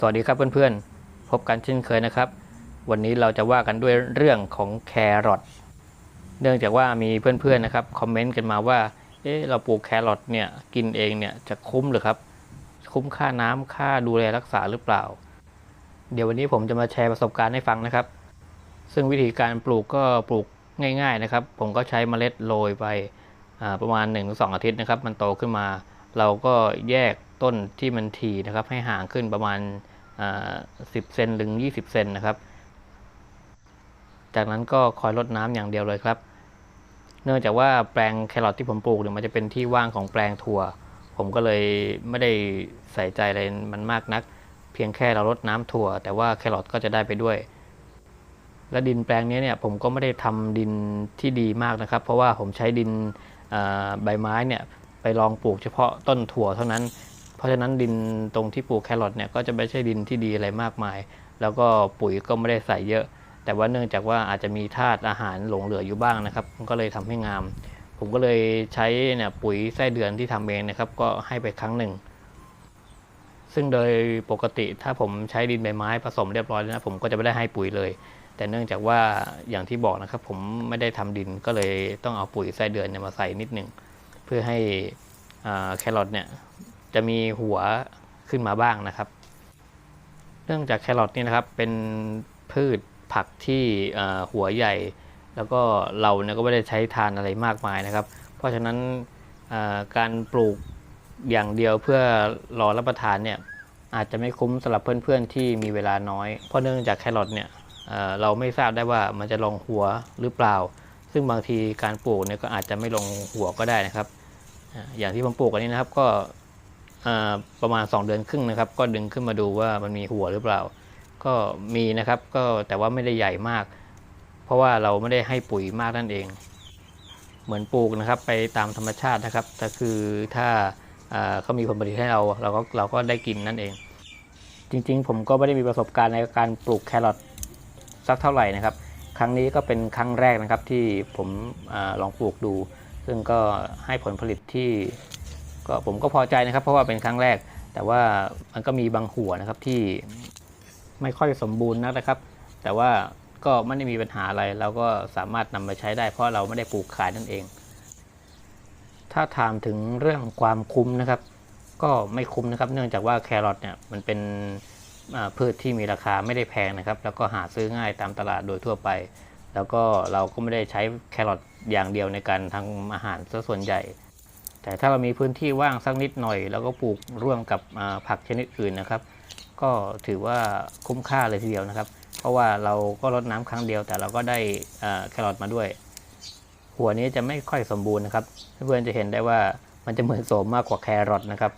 สวัสดีครับเพื่อนๆ พบกันเช่นเคยนะครับ วันนี้เราจะว่ากันด้วยเรื่องของแครอทเนื่องจากว่ามีเพื่อนๆนะครับคอมเมนต์กันมาว่าเอ๊ะเราปลูกแครอทเนี่ยกินเองเนี่ยจะคุ้มหรือครับ คุ้มค่าน้ำค่าดูแลรักษาหรือเปล่า เดี๋ยววันนี้ผมจะมาแชร์ประสบการณ์ให้ฟังนะครับ ซึ่งวิธีการปลูกก็ปลูกง่าย ๆนะครับ ผมก็ใช้เมล็ดโรยไปประมาณ 1-2 อาทิตย์นะครับ มันโตขึ้นมา เราก็แยก ต้นที่มันทีนะครับ ให้ห่างขึ้นประมาณอ่า10เซนถึง20เซนนะครับ จากนั้นก็คอยรดน้ำอย่างเดียวเลยครับ เนื่องจากว่าแปลงแครอทที่ผมปลูกเนี่ยมันจะเป็นที่ว่างของแปลงถั่ว ผมก็เลยไม่ได้ใส่ใจอะไรมันมากนัก เพียงแค่เรารดน้ำถั่ว แต่ว่าแครอทก็จะได้ไปด้วย และดินแปลงนี้เนี่ยผมก็ไม่ได้ทำดินที่ดีมากนะครับ เพราะว่าผมใช้ดินใบไม้เนี่ยไปลองปลูกเฉพาะต้นถั่วเท่านั้น เพราะฉะนั้นดินตรงที่ปลูกแครอทเนี่ยก็จะไม่ใช่ดินที่ดีอะไรมากมาย แล้วก็ปุ๋ยก็ไม่ได้ใส่เยอะ แต่ว่าเนื่องจากว่าอาจจะมีธาตุอาหารหลงเหลืออยู่บ้างนะครับ ก็เลยทำให้งาม ผมก็เลยใช้เนี่ยปุ๋ยไส้เดือนที่ทำเองนะครับ ก็ให้ไปครั้งหนึ่ง ซึ่งโดยปกติถ้าผมใช้ดินใบไม้ผสมเรียบร้อยแล้วนะผมก็จะไม่ได้ให้ปุ๋ยเลย แต่เนื่องจากว่าอย่างที่บอกนะครับ ผมไม่ได้ทำดินก็เลยต้องเอาปุ๋ยไส้เดือนเนี่ยมาใส่นิดหนึ่งเพื่อให้แครอทเนี่ย จะมีหัวขึ้นมาบ้างนะครับ เนื่องจากแครอทนี่นะครับเป็นพืชผักที่หัวใหญ่ แล้วก็เราเนี่ยก็ไม่ได้ใช้ทานอะไรมากมายนะครับ เพราะฉะนั้นการปลูกอย่างเดียวเพื่อรอรับประทานเนี่ยอาจจะไม่คุ้มสำหรับเพื่อนๆที่มีเวลาน้อย เพราะเนื่องจากแครอทเนี่ยเราไม่ทราบได้ว่ามันจะลงหัวหรือเปล่า ซึ่งบางทีการปลูกเนี่ยก็อาจจะไม่ลงหัวก็ได้นะครับ อย่างที่ผมปลูกอันนี้นะครับ ก็ ประมาณ 2 เดือนครึ่งนะครับ ก็ดึงขึ้นมาดูว่ามันมีหัวหรือเปล่า ก็มีนะครับก็แต่ว่าไม่ได้ใหญ่มาก เพราะว่าเราไม่ได้ให้ปุ๋ยมากนั่นเอง เหมือนปลูกนะครับ ไปตามธรรมชาตินะครับแต่คือถ้าเขามีผลผลิตให้เราเราก็เราก็ได้กินนั่นเอง จริงๆ ผมก็ไม่ได้มีประสบการณ์ในการปลูกแครอทสักเท่าไหร่นะครับ ครั้งนี้ก็เป็นครั้งแรกนะครับที่ผมอลองปลูกดู ซึ่งก็ให้ผลผลิตที่ ก็ผมก็พอใจนะครับ เพราะว่าเป็นครั้งแรก แต่ว่ามันก็มีบางหัวนะครับที่ไม่ค่อยสมบูรณ์นักนะครับ แต่ว่าก็ไม่ได้มีปัญหาอะไรเราก็สามารถนำมาใช้ได้ เพราะเราไม่ได้ปลูกขายนั่นเอง ถ้าถามถึงเรื่องความคุ้มนะครับ ก็ไม่คุ้มนะครับ เนื่องจากว่าแครอทเนี่ยมันเป็นพืชที่มีราคาไม่ได้แพงนะครับ แล้วก็หาซื้อง่ายตามตลาดโดยทั่วไป แล้วก็เราก็ไม่ได้ใช้แครอทอย่างเดียวในการทำอาหารซะส่วนใหญ่ แต่ถ้าเรามีพื้นที่ว่างสักนิดหน่อย แล้วก็ปลูกร่วมกับผักชนิดอื่นนะครับ ก็ถือว่าคุ้มค่าเลยทีเดียวนะครับ เพราะว่าเราก็รดน้ำครั้งเดียว แต่เราก็ได้แครอทมาด้วย หัวนี้จะไม่ค่อยสมบูรณ์นะครับ เพื่อนๆจะเห็นได้ว่ามันจะเหมือนโสมมากกว่าแครอทนะครับ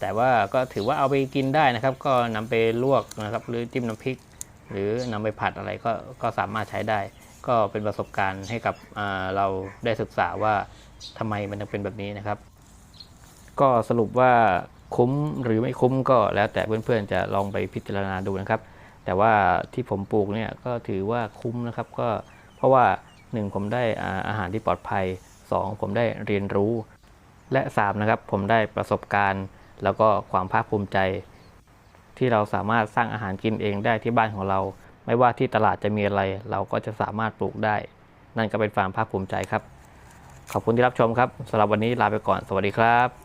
แต่ว่าก็ถือว่าเอาไปกินได้นะครับ ก็นำไปลวกนะครับ หรือจิ้มน้ำพริก หรือนำไปผัดอะไรก็ก็สามารถใช้ได้ ก็เป็นประสบการณ์ให้กับเราได้ศึกษาว่าทำไมมันถึงเป็นแบบนี้นะครับ ก็สรุปว่าคุ้มหรือไม่คุ้มก็แล้วแต่เพื่อนๆจะลองไปพิจารณาดูนะครับ แต่ว่าที่ผมปลูกเนี่ยก็ถือว่าคุ้มนะครับ ก็เพราะว่า 1 ผมได้อาอาหารที่ปลอดภัย 2 ผมได้เรียนรู้ และ 3 นะครับ ผมได้ประสบการณ์ แล้วก็ความภาคภูมิใจ ที่เราสามารถสร้างอาหารกินเองได้ที่บ้านของเรา ไม่ว่าที่ตลาดจะมีอะไร เราก็จะสามารถปลูกได้ นั่นก็เป็นความภาคภูมิใจครับ ขอบคุณที่รับชมครับสำหรับวันนี้ลาไปก่อน สวัสดีครับ